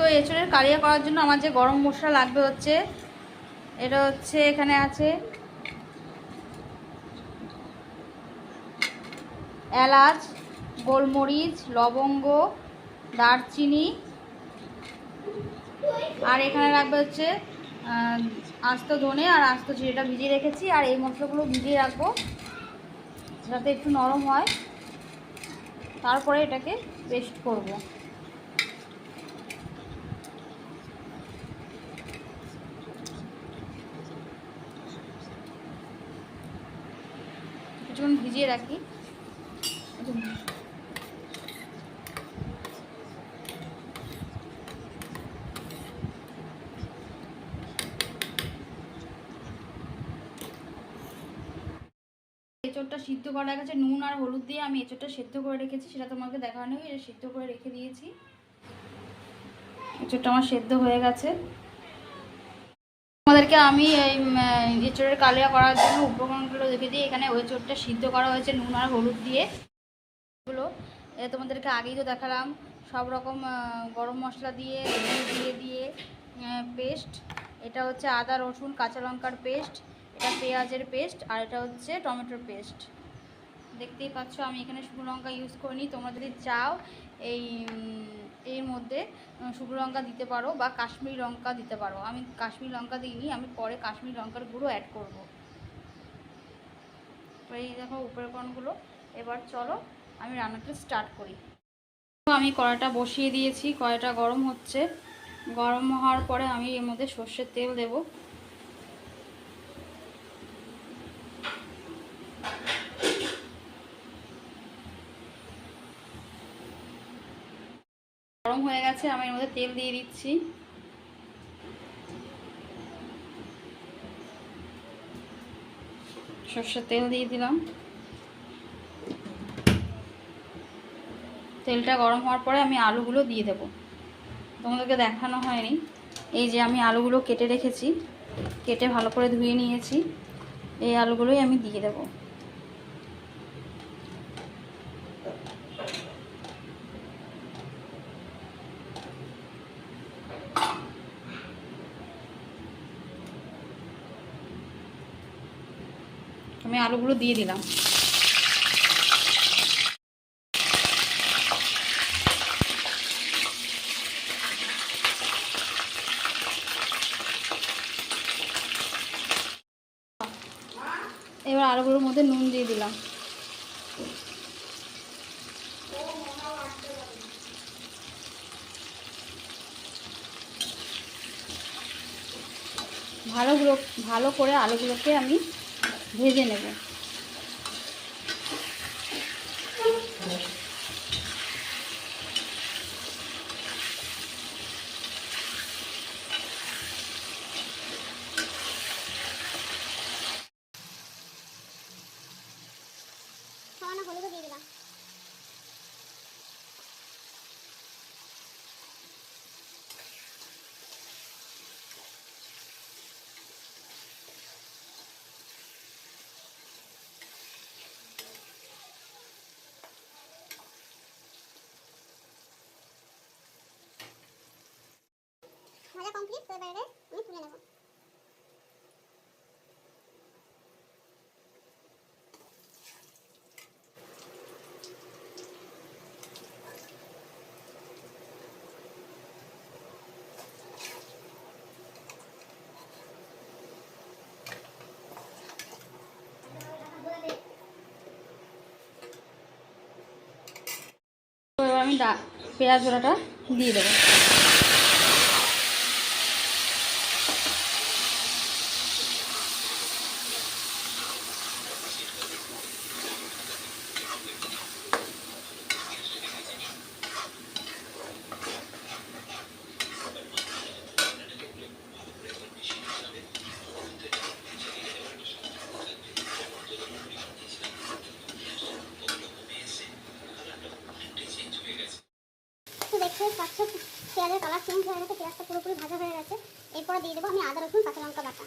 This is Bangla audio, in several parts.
তো এঁচড়ের কালিয়া করার জন্য আমার যে গরম মশলা লাগবে হচ্ছে, এটা হচ্ছে এখানে আছে এলাচ, গোলমরিচ, লবঙ্গ, দারচিনি, আর এখানে রাখবে হচ্ছে আস্ত ধনে আর আস্ত জিরেটা ভিজিয়ে রেখেছি, আর এই মশলাগুলো ভিজিয়ে রাখব যাতে একটু নরম হয়। তারপরে এটাকে পেস্ট করব। কিছুক্ষণ ভিজিয়ে রাখি। এঁচড়টা সিদ্ধ করা গেছে, নুন আর হলুদ দিয়ে আমি এঁচড়টা সেদ্ধ করে রেখেছি, সেটা তোমাকে দেখানো এটা সিদ্ধ করে রেখে দিয়েছি। এঁচড়টা আমার সেদ্ধ হয়ে গেছে। আমাদেরকে আমি এই এঁচড়ের কালিয়া করার জন্য উপকরণগুলো দেখে দিই এখানে ওই চোরটা সিদ্ধ করা হয়েছে নুন আর হলুদ দিয়ে। এগুলো তোমাদেরকে আগেই তো দেখালাম। সব রকম গরম মশলা দিয়ে দিয়ে দিয়ে পেস্ট। এটা হচ্ছে আদা, রসুন, কাঁচা লঙ্কার পেস্ট, এটা পেঁয়াজের পেস্ট, আর এটা হচ্ছে টমেটোর পেস্ট। দেখতেই পাচ্ছ, আমি এখানে শুকনো লঙ্কা ইউজ করিনি। তোমরা যদি চাও, এই এর মধ্যে শুকনো লঙ্কা দিতে পারো বা কাশ্মীরি লঙ্কা দিতে পারো। আমি কাশ্মীরি লঙ্কা দিইনি, আমি পরে কাশ্মীরি লঙ্কার গুঁড়ো অ্যাড করব। এই দেখো উপকরণগুলো। এবার চলো আমি রান্নাটা স্টার্ট করি। আমি কড়াটা বসিয়ে দিয়েছি কড়াটা গরম হচ্ছে। গরম হওয়ার পরে আমি এর মধ্যে সর্ষের তেল দেব। গরম হয়ে গেছে, আমি এর মধ্যে তেল দিয়ে দিচ্ছি। সর্ষের তেল দিয়ে দিলাম। তেলটা গরম হওয়ার পরে আমি আলুগুলো দিয়ে দেবো। তোমাদেরকে দেখানো হয়নি। এই যে আমি আলুগুলো কেটে রেখেছি, কেটে ভালো করে ধুয়ে নিয়েছি। এই আলুগুলোই আমি দিয়ে দেবো। আমি আলুগুলো দিয়ে দিলাম। এবার আলুগুলোর মধ্যে নুন দিয়ে দিলাম। ভালোগুলো ভালো করে আলুগুলোকে আমি ভেজে নেব। ভাজা কমপ্লিট তো এবারে আমি তুলে নেব। আমি পেঁয়াজ ওড়াটা দিয়ে দেবো। দেখতে পাচ্ছ পেঁয়াজের কালার চেঞ্জ হয়ে গেছে, পেঁয়াজটা পুরোপুরি ভাজা হয়ে গেছে। এরপর দিয়ে দেবো আমি আদা, রসুন, কাঁচা লঙ্কা বাটা।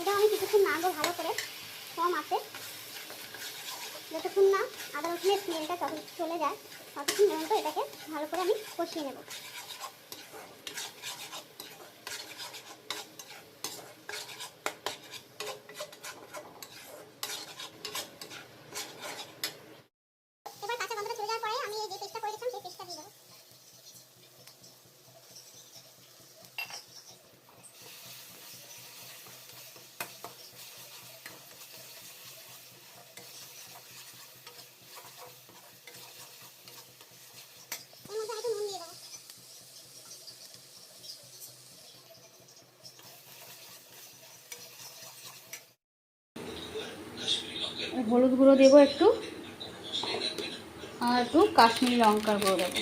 এটা আমি কিছুক্ষণ নাগো ভালো করে, কম আছে। যতক্ষণ না আদা, রসুনের স্মেলটা চলে যায়, ততক্ষণ পর্যন্ত এটাকে ভালো করে আমি কষিয়ে নেব এবার কাঁচা গন্ধটা চলে যাওয়ার পরে আমি এই যে পেস্টটা করে রেখেছিলাম সেই পেস্টটা দিয়ে দেবো এর মধ্যে হয়তো নুন দিয়ে দেবো হলুদ গুঁড়ো দেবো একটু। আর একটু কাশ্মীরি লঙ্কার গুঁড়ো দেবো।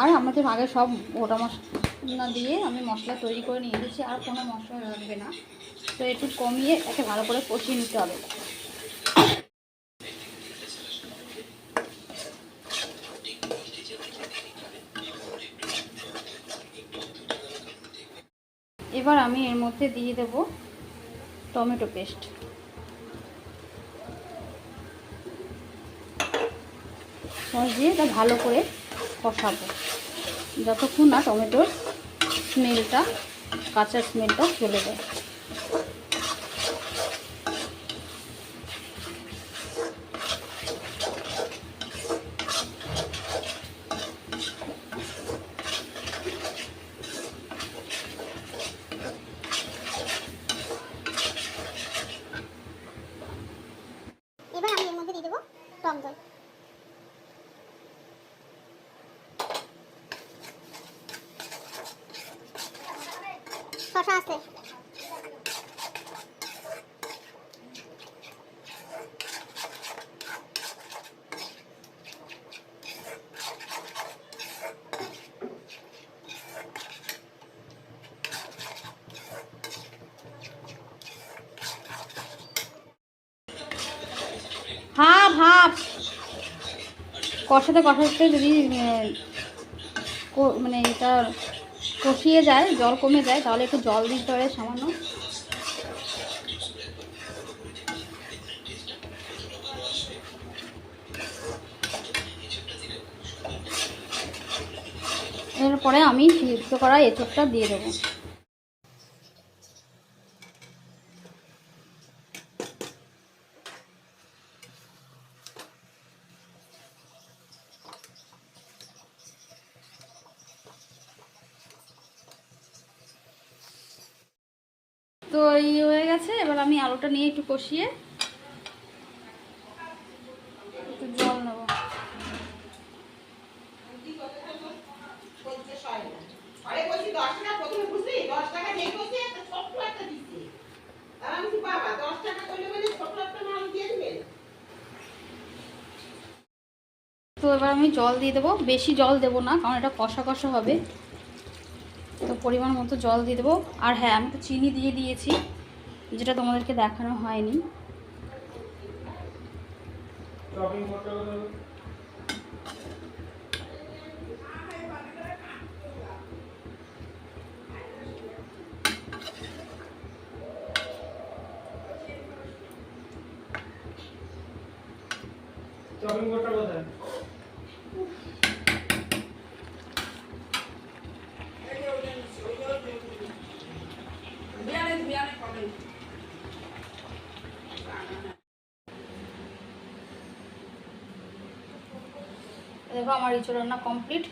আর আমাদের আগে সব গোটা মশলা দিয়ে আমি মশলা তৈরি করে নিয়ে এসেছি, আর কোনো মশলা লাগবে না। তো একটু কমিয়ে একে ভালো করে কষিয়ে নিতে হবে। এবার আমি এর মধ্যে দিয়ে দেব টমেটো পেস্ট। সস দিয়ে এটা ভালো করে কষাবো। যতক্ষণ না টমেটোর স্মেলটা কাঁচা স্মেলটা চলে যায় এবার আমি এর মধ্যে দিয়ে দেবো টক দই শশা আছে। হাফ হাফ কষাতে কষাতে যদি মানে এটা কষিয়ে যায়, জল কমে যায়, তাহলে একটু জল দিতে হবে সামান্য। এরপরে আমি সিদ্ধ করা এঁচোড়টা দিয়ে দেবো। এই হয়ে গেছে। এবার আমি আলুটা নিয়ে একটু কষিয়ে একটু জল নেব। তো এবার আমি জল দিয়ে দেবো। বেশি জল দেবো না কারণ এটা কষা কষা হবে। তো পরিমাণ মতো জল দিয়ে দেবো। আর হ্যাঁ আমি তো চিনি দিয়ে দিয়েছি, যেটা তোমাদেরকে দেখানো হয়নি। চপিং বোর্ডটা কোথায়? দেখো আমার ইঁচড় রান্না কমপ্লিট